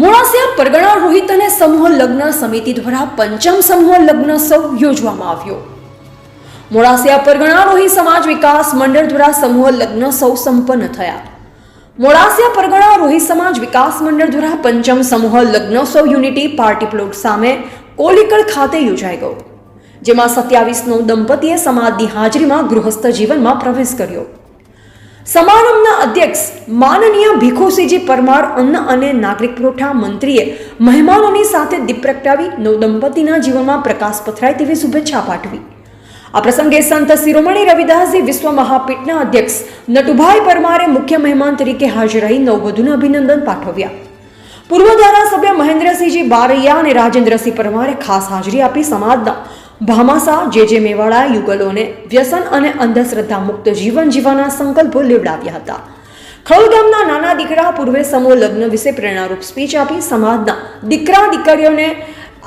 મોડાસિયા પરગણા રોહિત અને સમૂહ લગ્ન સમિતિ દ્વારા પંચમ સમૂહ લગ્ન સૌ યોજવામાં આવ્યો. મોડાસિયા પરગણા રોહિત સમાજ વિકાસ મંડળ દ્વારા સમૂહ લગ્ન સૌ સંપન્ન થયા. મોડાસિયા પરગણા રોહિત સમાજ વિકાસ મંડળ દ્વારા પંચમ સમૂહ લગ્ન સૌ યુનિટી પાર્ટી પ્લોટ સામે કોલિકળ ખાતે યોજાઈ ગયો, જેમાં સત્યાવીસ નવ દંપતીએ સમાજની હાજરીમાં ગૃહસ્થ જીવનમાં પ્રવેશ કર્યો. સમારંભના અધ્યક્ષ માનનીય ભીખુસિંહજી પરમાર, અન્ન અને નાગરિક પુરવઠા મંત્રીએ મહેમાનોની સાથે દીપ પ્રગટાવી નવદંપતિના જીવનમાં પ્રકાશ પથરાય તેવી શુભેચ્છા પાઠવી. આ પ્રસંગે સંત શિરોમણી રવિદાસજી વિશ્વ મહાપીઠના અધ્યક્ષ નટુભાઈ પરમારે મુખ્ય મહેમાન તરીકે હાજર રહી નવવધુને અભિનંદન પાઠવ્યા. પૂર્વ ધારાસભ્ય મહેન્દ્રસિંહજી બારૈયા અને રાજેન્દ્રસિંહ પરમારે ખાસ હાજરી આપી સમાજના ભામાસા, જે જે મેવાડા, યુગલોને વ્યસન અને અંધશ્રદ્ધા મુક્ત જીવન જીવવાના સંકલ્પો લેવડાવ્યા હતા. ખળ ગામના નાના દીકરા પૂર્વે સમૂહ લગ્ન વિશે પ્રેરણારૂપ સ્પીચ આપી સમાજના દીકરા દીકરીઓને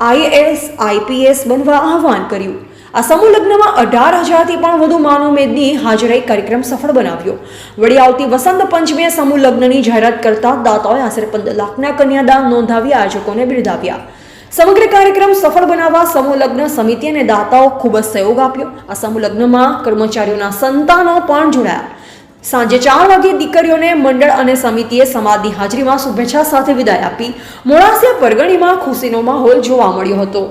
આઈએએસ આઈપીએસ બનવા આહવાન કર્યું. આ સમૂહ લગ્નમાં અઢાર હજારથી પણ વધુ માનવમેદની હાજરી કાર્યક્રમ સફળ બનાવ્યો. વળી આવતી વસંત પંચમીએ સમૂહ લગ્નની જાહેરાત કરતા દાતાઓએ આશરે પંદર લાખના કન્યાદાન નોંધાવી આયોજકોને બિરદાવ્યા. સમગ્ર કાર્યક્રમ સફળ બનાવવા સમૂહ લગ્ન સમિતિ અને દાતાઓ ખૂબ જ સહયોગ આપ્યો. આ સમૂહ લગ્નમાં કર્મચારીઓના સંતાનો પણ જોડાયા. સાંજે ચાર વાગે દીકરીઓને મંડળ અને સમિતિએ સમાજની હાજરીમાં શુભેચ્છા સાથે વિદાય આપી. મોડાસિયા પરગણીમાં ખુશીનો માહોલ જોવા મળ્યો હતો.